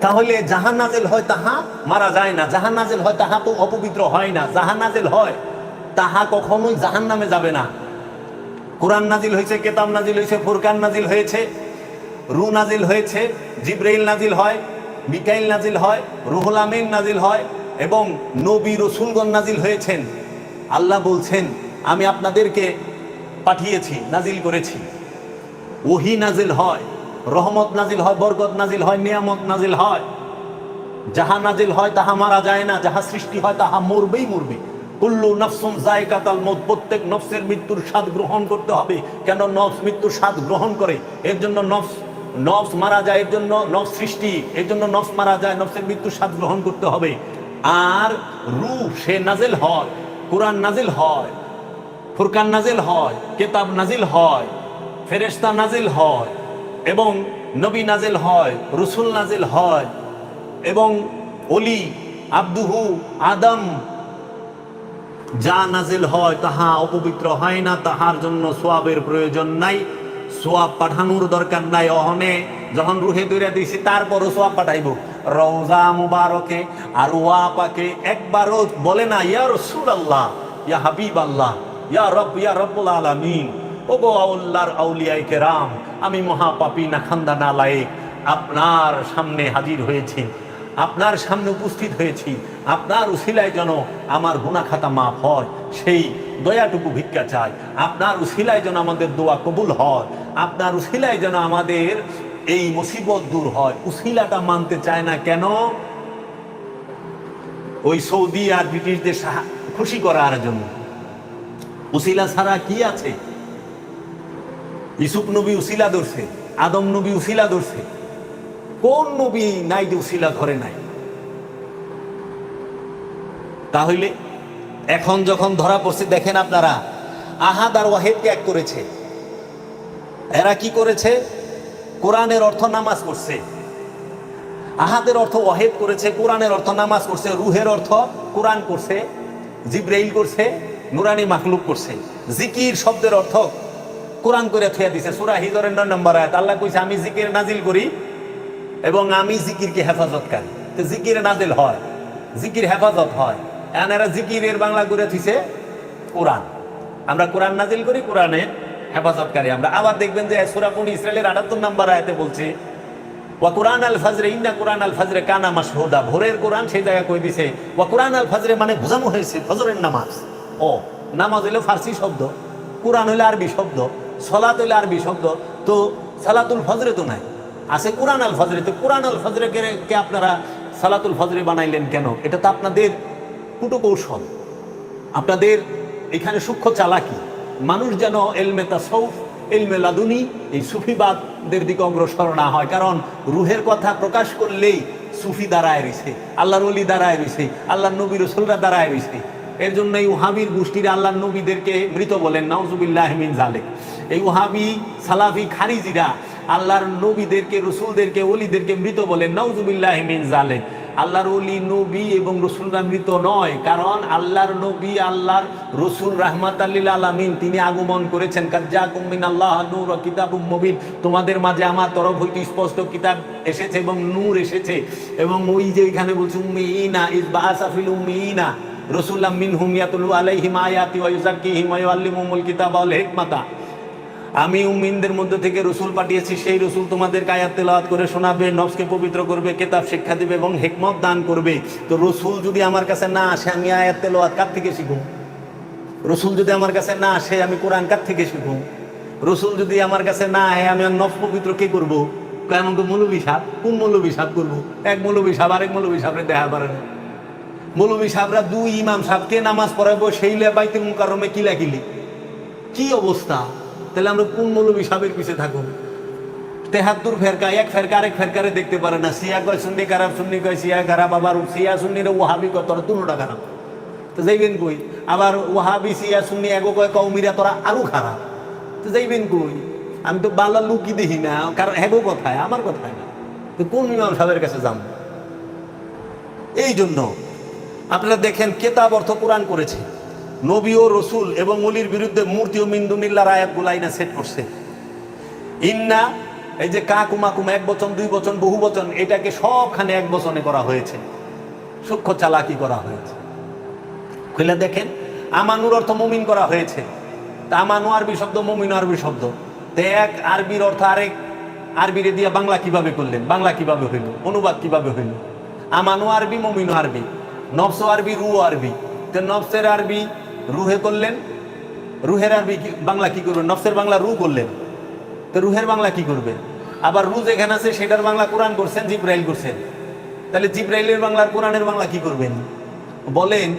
তাহলে জাহান নাজেল হয় তাহা মারা যায় না। জাহান নাজেল হয় তাহা তো অপবিত্র হয় না। জাহান নাজেল হয়, তাহা কখনোই জাহান নামে যাবে না। কোরআন নাজিল হয়েছে, কেতাব নাজিল হয়েছে, ফুরকান নাজিল হয়েছে রু নাজিল হয়েছে, জিব্রাইল নাজিল হয়, মিকাইল নাজিল হয়, রুহুল আমিন নাজিল হয় এবং নবী রসুলগণ নাজিল হয়েছেন। আল্লাহ বলছেন, আমি আপনাদেরকে পাঠিয়েছি, নাজিল করেছি। ওহি নাজিল হয় রহমত নাজিল হয়, বরকত নাজিল হয়, নিয়ামত নাজিল হয়। যাহা নাজিল হয় তাহা মারা যায় না, যাহা সৃষ্টি হয় তাহা মরবেই মরবে। কুল্লু নফসুম জায়কাতাল মত, প্রত্যেক নফসের মৃত্যুর স্বাদ গ্রহণ করতে হবে। কেন নফস মৃত্যুর স্বাদ গ্রহণ করে? এর জন্য নফস নফস মারা যায়, এর জন্য নফস সৃষ্টি, এর জন্য নফস মারা যায়, নফসের মৃত্যুর স্বাদ গ্রহণ করতে হবে। আর রু সে নাজিল হয়, কোরআন নাজিল হয়, ফুরকান নাজিল হয়, কেতাব নাজিল হয়, ফেরেশতা নাজিল হয় এবং নবী নাজিল হয়, রসুল নাজিল হয়, এবং অলি, আব্দুহু, আদম, যা নাজিল হয় তাহা অপবিত্র হয় না, তাহার জন্য সোয়াবের প্রয়োজন নাই, সোয়াব পাঠানোর দরকার নাই, অহনে যখন রুহে দৌড়া দিয়েছি তারপরও সোয়াব পাঠাইব। রওজা মুবারকে, আর ওয়া পাকে একবারও বলে না, ইয়া রসুল আল্লাহ ইয়া হাবিব আল্লাহ ইয়া রব, ইয়া রব্বুল আলামিন। ও গো আউল্লাহর আউলিয়াই কেরাম আমি মহাপাপী না খান্দা না লায়েক আপনার সামনে হাজির হয়েছি, আপনার সামনে উপস্থিত হয়েছি, আপনার উশিলায় যেন আমার গুনা খাতা মাফ হয়, সেই দয়াটুকু ভিক্ষা চাই। আপনার উশিলায় যেন আমাদের দোয়া কবুল হয়, আপনার উশিলায় যেন আমাদের এই মুসিবত দূর হয়। উশিলাটা মানতে চায় না কেন? ওই সৌদি আর ব্রিটিশদের খুশি করার জন্য। উসিলা ছাড়া কি আছে? ইসুফ নবী উসিলা ধরছে, আদম নবী উসিলা ধরছে। কোন নবী নাই যে উসিলা ধরে নাই? তাহলে এখন যখন ধরা পড়ছে, দেখেন আপনারা, আহাদ আর ওয়াহেদ ত্যাগ করেছে। এরা কি করেছে? কোরআনের অর্থ নামাজ করছে আহাদের অর্থ ওয়াহেদ করেছে, কোরআনের অর্থ নামাজ করছে রুহের অর্থ কোরআন করছে জিব্রাইল করছে, নুরানি মাকলুক করছে। জিকির শব্দের অর্থ কোরআন করে থুয়া দিছে। সুরা হিজরের নয় নম্বর আয়াত। আল্লাহ কইছে, আমি জিকির নাজিল করি এবং আমি জিকিরকে হেফাজত করি। তো জিকির নাজিল হয়। জিকির হেফাজত হয়। এনারা জিকিরের বাংলা করে থুইছে কোরআন। আমরা কোরআন নাজিল করি, কোরআনে হেফাজতকারী আমরা। আবার দেখবেন যে সুরাপুর ইসরায়েলের আটাত্তর নাম্বার আয়াতে বলছে, ওয়া কোরআন আল ফাজরে, ইন্না কোরআন আল ফাজরে কানা মাসহুদা ভোরের কোরআন সেই জায়গায় কই দিছে, ওয়া কোরআন আল ফাজরে মানে বোঝানো হয়েছে ফজরের নামাজ। ও, নামাজ হইল ফার্সি শব্দ, কোরআন হইল আরবি শব্দ। সলাত হইল আরবি শব্দ, তো সালাতুল ফজরে তো নাই। আছে কোরআন আল ফজরে, তো কোরআন আল ফজরে কে- কে আপনারা সালাতুল ফজরে বানাইলেন কেন? এটা তো আপনাদের কুটো কৌশল। আপনাদের এখানে সূক্ষ্ম চালাকি। মানুষ যেন এলমে তাসৌফ, এলমে লাদুনি, এই সুফিবাদদের দিকে অগ্রসর না হয়। কারণ রুহের কথা প্রকাশ করলেই সুফি দাঁড়ায় রয়েছে, আল্লাহর অলি দাঁড়ায় রয়েছে, আল্লাহর নবী রসুলরা দাঁড়ায় রয়েছে। এর জন্য এই উহাবির গোষ্ঠীর আল্লাহর নবীদেরকে মৃত বলেন, নাউজুবিল্লাহ মিন জালেক এই উহাবি সালাফি খারিজিরা আল্লাহর নবীদেরকে, রসুলদেরকে অলিদেরকে মৃত বলেন নাউজুবিল্লাহ মিন জালেক আল্লাহর অলি নবী এবং রসুলরা মৃত নয়, কারণ আল্লাহর নবী, আল্লাহর রসুল রাহমাত আল্লিল আলামিন, তিনি আগমন করেছেন কাজ্জা কুমিন আল্লাহ নূর কিতাব মুবিন। তোমাদের মাঝে আমার তরফ হইতে স্পষ্ট কিতাব এসেছে এবং নূর এসেছে। এবং ওই যে এখানে বলছে উম্মিনা ইজ বাসাফিল উম্মিনা রসুল্লাহ মিন হুমিয়াতুল আলাইহিম আয়াতি ওয়া ইউজাক্কিহিম ওয়া ইউআল্লিমুহুমুল কিতাবা ওয়াল হিকমাতা। আমি উম্মিনদের মধ্যে থেকে রসুল পাঠিয়েছি, সেই রসুল তোমাদের আয়াত তেলাওয়াত করে শোনাবে নফসকে পবিত্র করবে, কেতাব শিক্ষা দিবে এবং হেকমত দান করবে। তো রসুল যদি আমার কাছে না আসে, আমি আয়াত তেলাওয়াত কার থেকে শিখব? রসুল যদি আমার কাছে না আসে, আমি কোরআন কার থেকে শিখব? রসুল যদি আমার কাছে না আয় আমি নফস পবিত্র কে করব? কেমন মৌলবী সাপ কোন মৌলবী সাপ করব? এক মৌলবী সাপ আরেক মৌলবী সাপরে দেখা পারে না। মৌলবী সাহেবরা দুই ইমাম সাহেবকে নামাজ পড়াবো সেই লেবাইতে মুকারমে কিলা কিলি কি অবস্থা? তাহলে আমরা কোন মৌলবী সাহেবের পিছে থাকুন তেহাত্তর ফেরকা, এক ফেরকা, আরেক ফেরকারে দেখতে পারে না। সিয়া কয়, সুন্নি খারাপ, সুন্নি কয়, সিয়া খারাপ, আবার সিয়া সুন্নিরে ওহাবি কয়, তোরা দুটা খারাপ। তো যাইবেন কই? আবার ওহাবি সিয়া সুন্নি এগো কয় কৌমিরা তোরা আরও খারাপ। তো যাইবেন কই? আমি তো বালা লুকি দেখি না, কারণ হেগো কথায়, আমার কথায় না। তো কোন ইমাম সাহেবের কাছে যাব? এই জন্য আপনারা দেখেন কেতাব অর্থ কোরআন করেছে। নবী ও রসুল এবং অলির বিরুদ্ধে মূর্তি ও মিন্দুনিল্লার আয়াত গুলাইনা সেট করছে। ইন্না, এই যে কা কুমা কুমা, এক বচন, দুই বচন, বহু বচন, এটাকে সবখানে এক বচনে করা হয়েছে। সূক্ষ্ম চালাকি করা হয়েছে। খুলে দেখেন, আমানুর অর্থ মুমিন করা হয়েছে। তা আমানু আরবি শব্দ, মুমিন আরবি শব্দ। তো এক আরবির অর্থ আরেক। আরবিরে দিয়ে বাংলা কীভাবে করলেন? বাংলা কীভাবে হইল? অনুবাদ কীভাবে হইল? আমানু আরবি, মুমিনু আরবি। নফস আরবি, রু আরবি। তো নফসের আরবি রুহে করলেন। রুহের আরবি বাংলা কি করবেন? নফসের বাংলা রু করলেন। তো রুহের বাংলা কি করবে? আবার রু যেখানে আছে, সেটার বাংলা কোরআন করছেন, জিব্রাইল করছেন। তাহলে জিব্রাইলের বাংলার কোরআনের বাংলা কি করবেন? বলেন